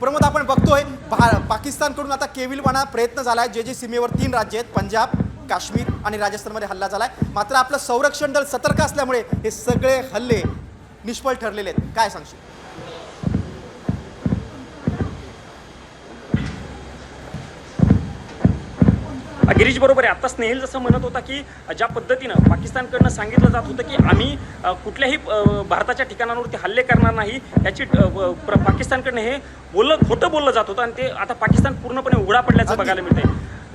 प्रमोद आपण बघतोय भा पाकिस्तानकडून आता केविलवाणा प्रयत्न झाला आहे जे जे सीमेवर तीन राज्य आहेत पंजाब काश्मीर आणि राजस्थानमध्ये हल्ला झाला आहे मात्र आपलं संरक्षण दल सतर्क असल्यामुळे हे सगळे हल्ले निष्फळ ठरलेले आहेत. काय सांगशील? गिरीश बरोबर आहे आता स्नेहिल जसं म्हणत होता की ज्या पद्धतीनं पाकिस्तानकडनं सांगितलं जात होतं की आम्ही कुठल्याही भारताच्या ठिकाणांवरती हल्ले करणार नाही याची पाकिस्तानकडनं हे बोललं खोटं बोललं जात होतं आणि ते आता पाकिस्तान पूर्णपणे उघडा पडल्याचं. बघायला मिळतंय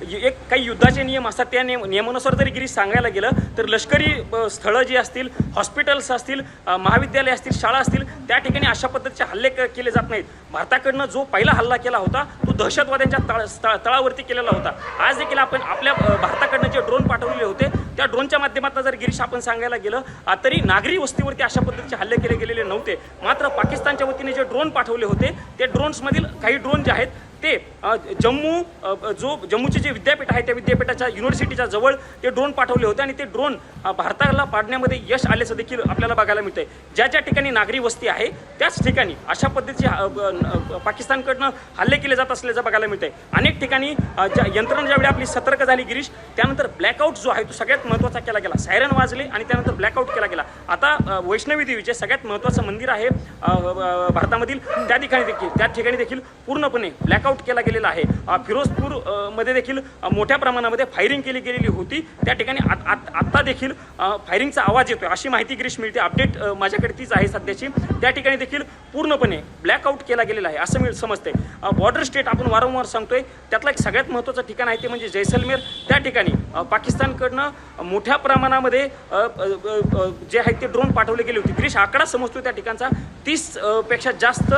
एक काही युद्धाचे नियम असतात त्या नियम नियमानुसार जरी गिरीश सांगायला गेलं तर लष्करी स्थळं जी असतील हॉस्पिटल्स असतील महाविद्यालय असतील शाळा असतील त्या ठिकाणी अशा पद्धतीचे हल्ले केले जात नाहीत. भारताकडनं जो पहिला हल्ला केला होता तो दहशतवाद्यांच्या तळ तळावरती केलेला होता. आज देखील आपण आपल्या भारताकडनं जे ड्रोन पाठवलेले होते त्या ड्रोनच्या माध्यमातून जर गिरीश आपण सांगायला गेलं तरी नागरी वस्तीवरती अशा पद्धतीचे हल्ले केले गेलेले नव्हते. मात्र पाकिस्तानच्या वतीने जे ड्रोन पाठवले होते ते ड्रोन्समधील काही ड्रोन जे आहेत ते जम्मू जो जम्मूचे जे विद्यापीठ आहे त्या विद्यापीठाच्या युनिव्हर्सिटीच्या जवळ ते ड्रोन पाठवले होते आणि ते ड्रोन भारताला पाडण्यामध्ये यश आल्याचं देखील आपल्याला बघायला मिळतंय. ज्या ज्या ठिकाणी नागरी वस्ती आहे त्याच ठिकाणी अशा पद्धतीचे पाकिस्तानकडनं हल्ले केले जात असल्याचं बघायला मिळतंय. अनेक ठिकाणी ज्या यंत्रणा ज्यावेळी आपली सतर्क झाली गिरीश त्यानंतर ब्लॅकआउट जो आहे तो सगळ्यात महत्त्वाचा केला गेला. सायरन वाजले आणि त्यानंतर ब्लॅकआउट केला गेला. आता वैष्णवी देवीचे सगळ्यात महत्त्वाचं मंदिर आहे भारतामधील. त्या ठिकाणी देखील त्या ठिकाणी देखील पूर्णपणे ब्लॅकआउट केला गेला केलेला आहे. फिरोजपूरमध्ये देखील मोठ्या प्रमाणामध्ये फायरिंग केली गेलेली होती. त्या ठिकाणी आत- आत- आत्ता देखील फायरिंगचा आवाज येतोय. अशी माहिती गिरीश मिळते. अपडेट माझ्याकडे तीच आहे सध्याची. त्या ठिकाणी देखील पूर्णपणे ब्लॅकआउट केला गेलेला आहे असं मी समजते बॉर्डर स्टेट आपण वारंवार सांगतोय त्यातलं एक सगळ्यात महत्त्वाचं ठिकाण आहे ते म्हणजे जैसलमेर. त्या ठिकाणी पाकिस्तानकडनं मोठ्या प्रमाणामध्ये जे आहेत ते ड्रोन पाठवले गेले होते. गिरीश आकडा समजतो त्या ठिकाणचा? तीसपेक्षा जास्त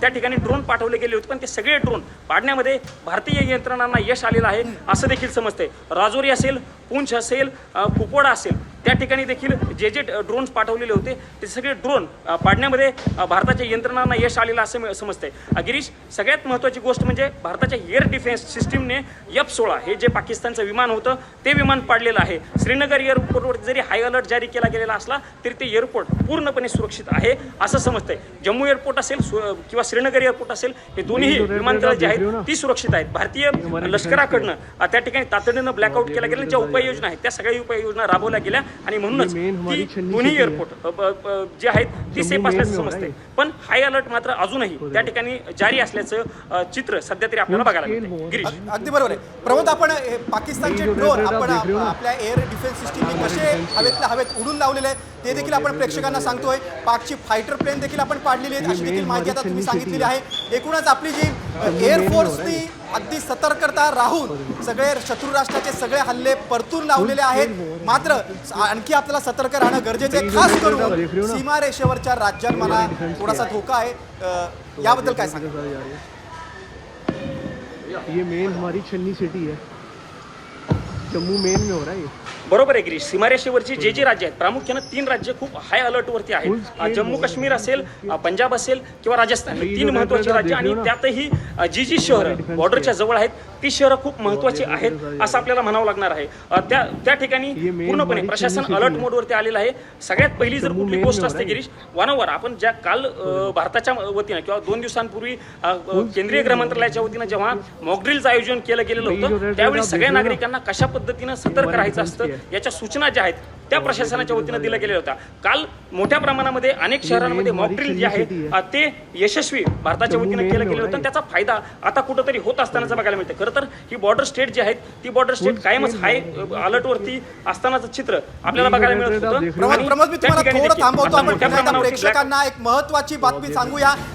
त्या ठिकाणी ड्रोन पाठवले गेले होते पण ते सगळे ड्रोन पाडण्यामध्ये भारतीय यंत्रणांना यश आलेलं आहे असं देखील समजते राजौरी असेल पुंछ असेल कुपवाडा असेल त्या ठिकाणी देखील जे जे ड्रोन्स पाठवलेले होते ते सगळे ड्रोन पाडण्यामध्ये भारताच्या यंत्रणांना यश आलेलं असं मी- समजतंय. गिरीश सगळ्यात महत्त्वाची गोष्ट म्हणजे भारताच्या एअर डिफेन्स सिस्टीमने एफ सोळा हे जे पाकिस्तानचं विमान होतं ते विमान पाडलेलं आहे. श्रीनगर एअरपोर्टवर जरी हाय अलर्ट जारी केला गेलेला असला तरी ते एअरपोर्ट पूर्णपणे सुरक्षित आहे असं समजतंय. जम्मू एअरपोर्ट असेल किंवा श्रीनगर एअरपोर्ट असेल हे दोन्ही विमानतळ जे आहेत ती सुरक्षित आहेत. भारतीय लष्कराकडनं त्या ठिकाणी तातडीनं ब्लॅकआउट केला गेला ज्या उपाययोजना आहेत त्या सगळ्या उपाययोजना राबवल्या गेल्या. आणि म्हणूनच दोन्ही है. एअरपोर्ट जे आहेत ती सेफ असल्याचं हो है. पण हाय अलर्ट मात्र अजूनही त्या ठिकाणी जारी असल्याचं चित्र सध्या तरी आपल्याला बघायला हो. गिरीश अग- अगदी बरोबर आहे प्रमोद आपण हे पाकिस्तानचे हे ड्रोन आपण हो? आपल्या एअर डिफेन्स सिस्टीमने हमारे कसे. हवेतल्या हवेत उडून लावलेले आहेत ते देखील आपण प्रेक्षकांना सांगतोय पाकची फायटर प्लेन देखील आपण पाडलेली आहेत अशी देखील माहिती आता तुम्ही सांगितलेली आहे एकूणच आपली जी एअरफोर्सनी अगदी सतर्कता राहून सगळे शत्रू राष्ट्राचे सगळे हल्ले परतून लावलेले आहेत. मात्र आणखी आपल्याला सतर्क राहणं गरजेचं आहे. खास करून सीमारेषेवरच्या राज्यात मला थोडासा धोका आहे. याबद्दल काय सांगा ये मेन हमारी छन्नी सिटी है। जम्मू मेन में हो रहा है ये बरोबर आहे गिरीश सीमारेषेवरची जे जे राज्य आहेत प्रामुख्यानं तीन राज्य खूप हाय अलर्टवरती आहेत जम्मू. काश्मीर असेल पंजाब असेल किंवा राजस्थान तीन महत्वाची राज्य आणि? त्यातही जी जी शहरं बॉर्डरच्या. जवळ आहेत ती शहरं खूप महत्वाची आहेत असं आपल्याला म्हणावं लागणार आहे त्या त्या ठिकाणी पूर्णपणे प्रशासन अलर्ट. मोडवरती आलेलं आहे सगळ्यात पहिली जर कुठली गोष्ट असते है. गिरीश वारंवार आपण ज्या काल भारताच्या वतीनं किंवा दोन दिवसांपूर्वी केंद्रीय गृहमंत्रालयाच्या वतीनं जेव्हा मॉकड्रिलचं आयोजन केलं गेलेलं होतं त्यावेळी सगळ्या? नागरिकांना कशा पद्धतीनं सतर्क राहायचं असतं. है. याच्या सूचना ज्या आहेत त्या प्रशासनाच्या वतीनं दिल्या गेल्या होत्या. काल मोठ्या प्रमाणामध्ये अनेक शहरांमध्ये मॉकड्रिल जे आहे ते यशस्वी भारताच्या वतीनं केलं गेलं हो होतं त्याचा फायदा आता कुठंतरी होत असतानाचा बघायला मिळते खरं तर ही बॉर्डर स्टेट जी आहेत ती बॉर्डर स्टेट कायमच हाय अलर्ट वरती असतानाचं चित्र आपल्याला बघायला मिळत होतं. हो प्रेक्षकांना एक महत्वाची बातमी सांगूया.